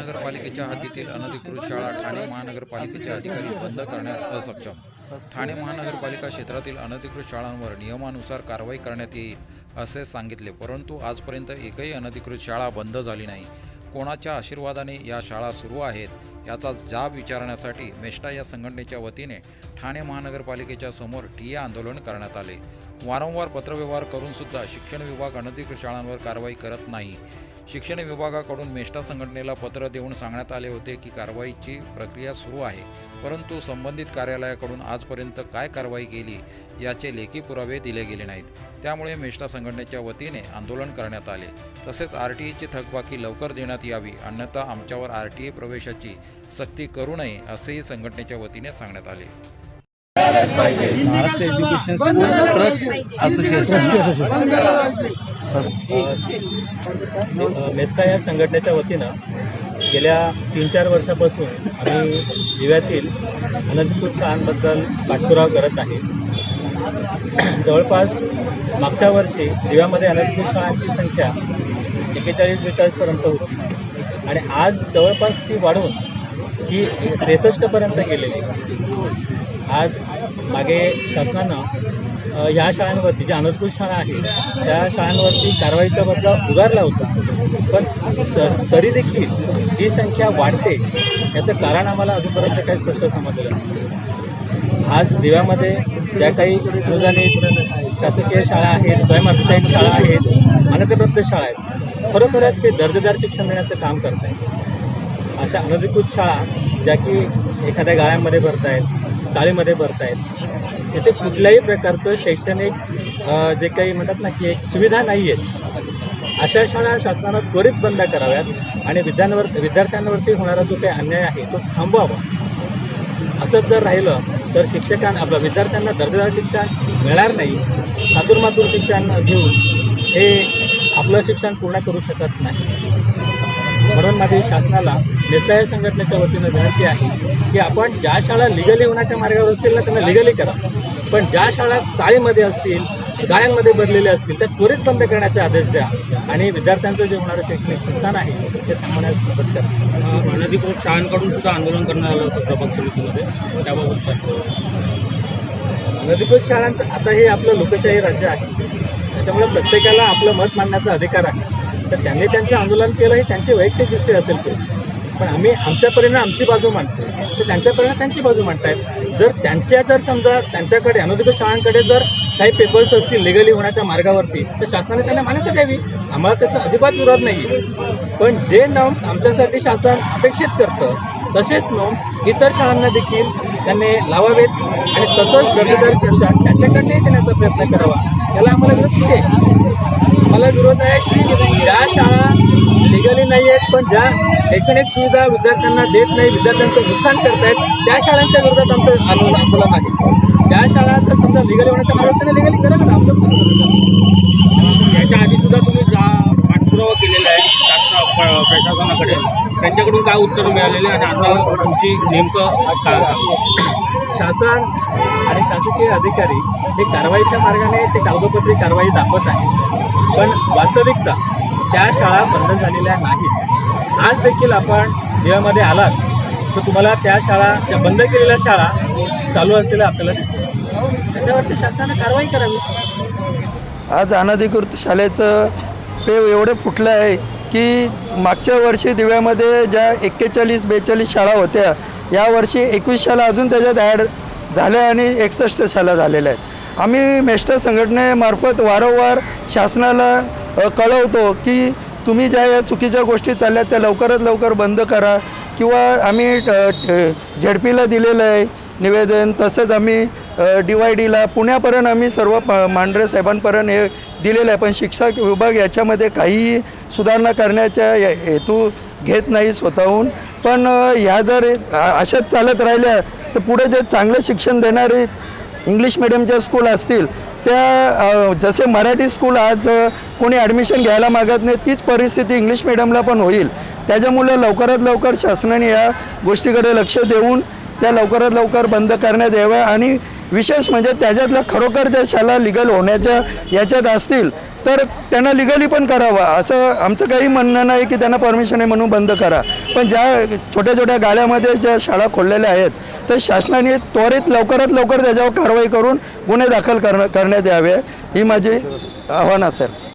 महानगरपालिकेच्या हद्दीतील अनधिकृत शाळा ठाणे महानगरपालिकेचे अधिकारी बंद करण्यास असक्षम. ठाणे महानगरपालिका क्षेत्रातील अनधिकृत शाळांवर नियमानुसार कारवाई करण्यात येईल असे सांगितले. परंतु आजपर्यंत एकही अनधिकृत शाळा बंद झाली नाही. कोणाच्या आशीर्वादाने या शाळा सुरू आहेत याचा जाब विचारण्यासाठी मेष्टा या संघटनेच्या वतीने ठाणे महानगरपालिकेच्या समोर ठिय्या आंदोलन करण्यात आले. वारंवार पत्रव्यवहार करूनसुद्धा शिक्षण विभाग अनधिकृत शाळांवर कारवाई करत नाही. शिक्षण विभागाकडून मेष्टा संघटनेला पत्र देऊन सांगण्यात आले होते की कारवाईची प्रक्रिया सुरू आहे. परंतु संबंधित कार्यालयाकडून आजपर्यंत काय कारवाई केली याचे लेखी पुरावे दिले गेले नाहीत. त्यामुळे मेष्टा संघटनेच्या वतीने आंदोलन करण्यात आले. तसेच आर टी ईची थकबाकी लवकर देण्यात यावी अन्यथा आमच्यावर आर टी ए प्रवेशाची सक्ती करू नये असेही संघटनेच्या वतीने सांगण्यात आले. महाराष्ट्र एज्युकेशन ट्रस्ट असोसिएशन मेस्का या संघटनेच्या वतीनं गेल्या तीन चार वर्षापासून आम्ही दिव्यातील अनंतपूर शाळांबद्दल पाठपुरावा करत आहे. जवळपास मागच्या वर्षी दिव्यामध्ये अनंतपूर शाळांची संख्या एकेचाळीस बेचाळीसपर्यंत होती. आणि आज जवळपास ती वाढून ही त्रेसष्टपर्यंत गेलेली. आज मागे शासनानं या शाळांवरती ज्या अनुकूल शाळा आहेत त्या शाळांवरती कारवाईचा बदला उगारला होता. पण तरी देखील ही संख्या वाढते याचं कारण आम्हाला अजूनपर्यंत काही स्पष्ट समजलेलं नाही. आज दिव्यामध्ये ज्या काही अनुदानित शासकीय शाळा आहेत स्वयंअर्थसहाय्यित शाळा आहेत अनधिकृत शाळा आहेत खरोखरच ते दर्जेदार शिक्षण देण्याचं काम करत आहेत अशा अनधिकृत शाळा ज्या की एखाद्या गाळ्यामध्ये भरतायत चाळीमध्ये भरतायत येथे कुठल्याही प्रकारचं शैक्षणिक जे काही म्हणतात ना की सुविधा नाही आहेत अशा शाळा शासनानं त्वरित बंद कराव्यात आणि विद्यांवर विद्यार्थ्यांवरती होणारा जो काही अन्याय आहे तो थांबवावा. असंच जर राहिलं तर शिक्षकांना आपल्या विद्यार्थ्यांना दर्जेदार शिक्षण मिळणार नाही. मातुर शिक्षण घेऊन हे आपलं शिक्षण पूर्ण करू शकत नाही. म्हणून माझी शासनाला नेसाया संघटनेच्या वतीनं विनंती आहे की आपण ज्या शाळा लिगली होण्याच्या मार्गावर असतील ना त्यांना लिगली करा. पण ज्या शाळा चाळीमध्ये असतील गाळ्यांमध्ये भरलेल्या असतील त्या त्वरित बंद करण्याचे आदेश द्या. आणि विद्यार्थ्यांचं जे होणारं शैक्षणिक नुकसान आहे ते थांबवण्यास मदत करा. अनधिकृत शाळांकडून सुद्धा आंदोलन करण्यात आलं होतं प्रभाग समितीमध्ये. त्याबाबत अनधिकृत शाळांचं आता हे आपलं लोकशाही राज्य आहे. त्याच्यामुळे प्रत्येकाला आपलं मत मांडण्याचा अधिकार आहे. तर त्यांनी त्यांचं आंदोलन केलं हे त्यांची वैयक्तिक दृष्टी असेल ते. पण आम्ही आमच्यापर्यंत आमची बाजू मांडतो तर त्यांच्यापर्यंत त्यांची बाजू मांडतायत. जर त्यांच्या जर समजा त्यांच्याकडे अनधिकृत शाळांकडे जर काही पेपर्स असतील लिगली होण्याच्या मार्गावरती तर शासनाने त्यांना मान्यता द्यावी. आम्हाला त्याचा अजिबात विरोध नाही पण जे नॉम्स आमच्यासाठी शासन अपेक्षित करतं तसेच नॉम्स इतर शाळांना देखील त्यांनी लावावेत. आणि तसंच दर्जेदार शिक्षण त्याच्याकडेही देण्याचा प्रयत्न करावा. त्याला आम्हाला विरोध कुठे? आहे मला विरोध आहे की ज्या शाळा लिगली नाही आहेत पण ज्या शैक्षणिक सुविधा विद्यार्थ्यांना देत नाही विद्यार्थ्यांचं नुकसान करतायत त्या शाळांच्या विरोधात आमचं आंदोलन आंदोलन आहे. त्या शाळा जर समजा लिगली होण्याच्या मार्गात त्यांनी लिगली करा ना आमचं याच्या आधी सुद्धा तुम्ही जा पाठपुरावा केलेला आहे शासन प्रशासनाकडे. त्यांच्याकडून काय उत्तर मिळालेले आणि आता तुमची नेमकं काय शासन आणि शासकीय अधिकारी हे कारवाईच्या मार्गाने ते कागदोपत्री कारवाई दाखवत आहे पण वास्तविकता त्या शाळा बंद झालेल्या नाहीत. आज देखील आपण देवामध्ये आलात तर तुम्हाला त्या शाळा त्या बंद केलेल्या शाळा चालू असलेल्या आपल्याला दिसतात त्याच्यावरती शासनाने कारवाई करावी. आज अनधिकृत शाळेचं पेव एवढं फुटलं आहे की मागच्या वर्षी दिव्यामध्ये ज्या एक्केचाळीस बेचाळीस शाळा होत्या यावर्षी एकवीस शाला अजून त्याच्यात ॲड झाल्या आणि एकसष्ट शाला झालेल्या आहेत. आम्ही मेस्टर संघटनेमार्फत वारंवार शासनाला कळवतो की तुम्ही ज्या या चुकीच्या गोष्टी चालल्या त्या लवकरात लवकर बंद करा किंवा आम्ही झेडपीला दिलेलं आहे निवेदन तसंच आम्ही डी वाय डीला पुण्यापर्यंत आम्ही सर्व प मांढरे साहेबांपर्यंत हे दिलेलं आहे. पण शिक्षक विभाग याच्यामध्ये काहीही सुधारणा करण्याच्या हेतू घेत नाही स्वतःहून. पण ह्या जर अशाच चालत राहिल्या तर पुढे जे चांगलं शिक्षण देणारे इंग्लिश मिडियमच्या स्कूल असतील त्या जसे मराठी स्कूल आज कोणी ॲडमिशन घ्यायला मागत नाही तीच परिस्थिती इंग्लिश मिडियमला पण होईल. त्याच्यामुळे लवकरात लवकर शासनाने या गोष्टीकडे लक्ष देऊन त्या लवकरात लवकर बंद करण्यात याव्या आणि विशेष म्हणजे त्याच्यातल्या खरोखर ज्या शाळा लिगल होण्याच्या याच्यात असतील तर त्यांना लिगली पण करावं. असं आमचं काही म्हणणं नाही की त्यांना परमिशन आहे म्हणून बंद करा. पण ज्या छोट्या छोट्या गाड्यामध्ये ज्या शाळा खोललेल्या आहेत तर शासनाने त्वरित लवकरात लवकर त्याच्यावर कारवाई करून गुन्हे दाखल करणं करण्यात यावे. ही माझी आव्हान असेल.